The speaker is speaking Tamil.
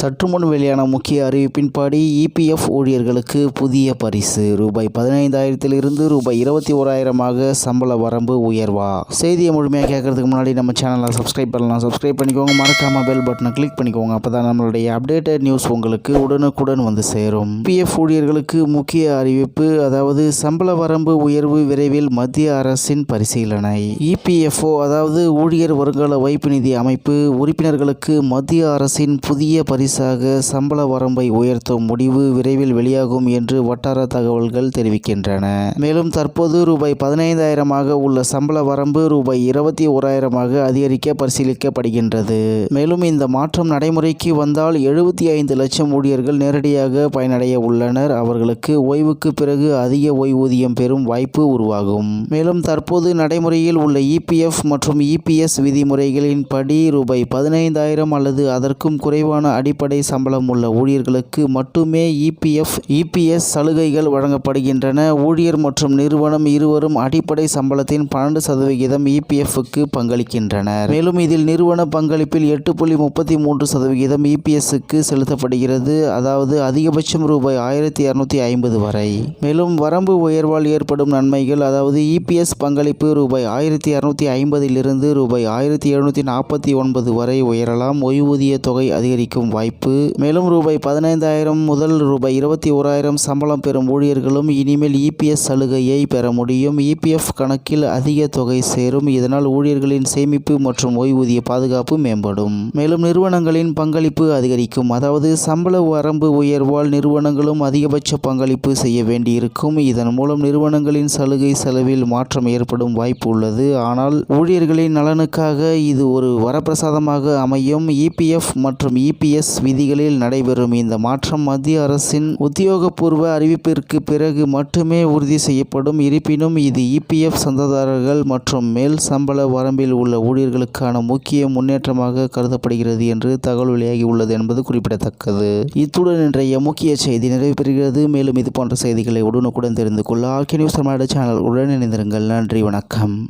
சற்று முன் வெளியான முக்கிய அறிவிப்பின்படி இபிஎஃப் ஊழியர்களுக்கு புதிய பரிசு. ரூபாய் பதினைந்தாயிரத்திலிருந்து ரூபாய் இருபத்தி ஓராயிரமாக சம்பள வரம்பு உயர்வா? செய்தியை முழுமையாக கேட்கறதுக்கு முன்னாடி நம்ம சேனலை சப்ஸ்கிரைப் பண்ணலாம். சப்ஸ்கிரைப் பண்ணிக்கோங்க. மறக்காம பெல் பட்டனை கிளிக் பண்ணிக்கோங்க. அப்போ தான் நம்மளுடைய அப்டேட்டட் நியூஸ் உங்களுக்கு உடனுக்குடன் வந்து சேரும். இபிஎஃப் ஊழியர்களுக்கு முக்கிய அறிவிப்பு அதாவது சம்பள வரம்பு உயர்வு விரைவில் மத்திய அரசின் பரிசீலனை. இபிஎஃப்ஓ அதாவது ஊழியர் வருங்கால வைப்பு நிதி அமைப்பு உறுப்பினர்களுக்கு மத்திய அரசின் புதிய பரிசு பரிசாக சம்பள வரம்பை உயர்த்தும் முடிவு விரைவில் வெளியாகும் என்று வட்டார தகவல்கள் தெரிவிக்கின்றன. மேலும் தற்போது ரூபாய் பதினைந்தாயிரமாக உள்ள சம்பள வரம்பு ரூபாய் இருபத்தி ஓராயிரமாக அதிகரிக்க பரிசீலிக்கப்படுகின்றது. மேலும் இந்த மாற்றம் நடைமுறைக்கு வந்தால் எழுபத்தி ஐந்து லட்சம் ஊழியர்கள் நேரடியாக பயனடைய உள்ளனர். அவர்களுக்கு ஓய்வுக்கு பிறகு அதிக ஓய்வூதியம் பெறும் வாய்ப்பு உருவாகும். மேலும் தற்போது நடைமுறையில் உள்ள இபிஎஃப் மற்றும் இபிஎஸ் விதிமுறைகளின் படி ரூபாய் பதினைந்தாயிரம் அல்லது அதற்கும் குறைவான அடிப்படை சம்பளம் உள்ள ஊழியர்களுக்கு மட்டுமே இபிஎஃப் இபிஎஸ் சலுகைகள் வழங்கப்படுகின்றன. ஊழியர் மற்றும் நிறுவனம் இருவரும் அடிப்படை சம்பளத்தின் பன்னெண்டு சதவிகிதம் இபிஎஃப்க்கு பங்களிக்கின்றனர். மேலும் இதில் நிறுவன பங்களிப்பில் எட்டு புள்ளி முப்பத்தி மூன்று சதவிகிதம் இபிஎஸ்க்கு செலுத்தப்படுகிறது. அதாவது அதிகபட்சம் ரூபாய் ஆயிரத்தி இரநூத்தி ஐம்பது வரை. மேலும் வரம்பு உயர்வால் ஏற்படும் நன்மைகள் அதாவது இபிஎஸ் பங்களிப்பு ரூபாய் ஆயிரத்தி இரநூத்தி ஐம்பதிலிருந்து ரூபாய் ஆயிரத்தி எழுநூற்றி நாற்பத்தி ஒன்பது வரை உயரலாம். ஓய்வூதிய தொகை அதிகரிக்கும் வாய்ப்பு மேலும் ரூபாய் பதினைந்தாயிரம் முதல் ரூபாய் இருபத்தி ஓராயிரம் சம்பளம் பெறும் ஊழியர்களும் இனிமேல் இபிஎஸ் சலுகையை பெற முடியும். இபிஎஃப் கணக்கில் அதிக தொகை சேரும். இதனால் ஊழியர்களின் சேமிப்பு மற்றும் ஓய்வூதிய பாதுகாப்பு மேம்படும். மேலும் நிறுவனங்களின் பங்களிப்பு அதிகரிக்கும். அதாவது சம்பள வரம்பு உயர்வால் நிறுவனங்களும் அதிகபட்ச பங்களிப்பு செய்ய வேண்டியிருக்கும். இதன் மூலம் நிறுவனங்களின் சலுகை செலவில் மாற்றம் ஏற்படும் வாய்ப்பு உள்ளது. ஆனால் ஊழியர்களின் நலனுக்காக இது ஒரு வரப்பிரசாதமாக அமையும். இபிஎஃப் மற்றும் இபிஎஸ் விதிகளில் நடைபெறும். இந்த மாற்றம் மத்திய அரசின் உத்தியோகபூர்வ அறிவிப்பிற்கு பிறகு மட்டுமே உறுதி செய்யப்படும். இருப்பினும் இது இபிஎஃப் சந்தாதாரர்கள் மற்றும் மேல் சம்பள வரம்பில் உள்ள ஊழியர்களுக்கான முக்கிய முன்னேற்றமாக கருதப்படுகிறது என்று தகவல் வெளியாகியுள்ளது என்பது குறிப்பிடத்தக்கது. இத்துடன் இன்றைய முக்கிய செய்தி நிறைவு பெறுகிறது. மேலும் இது போன்ற செய்திகளை உடனுக்குடன் தெரிந்து கொள்ள ஆர்கே நியூஸ் தமிழ்நாடு சேனல் உடன் இணைந்திருங்கள். நன்றி வணக்கம்.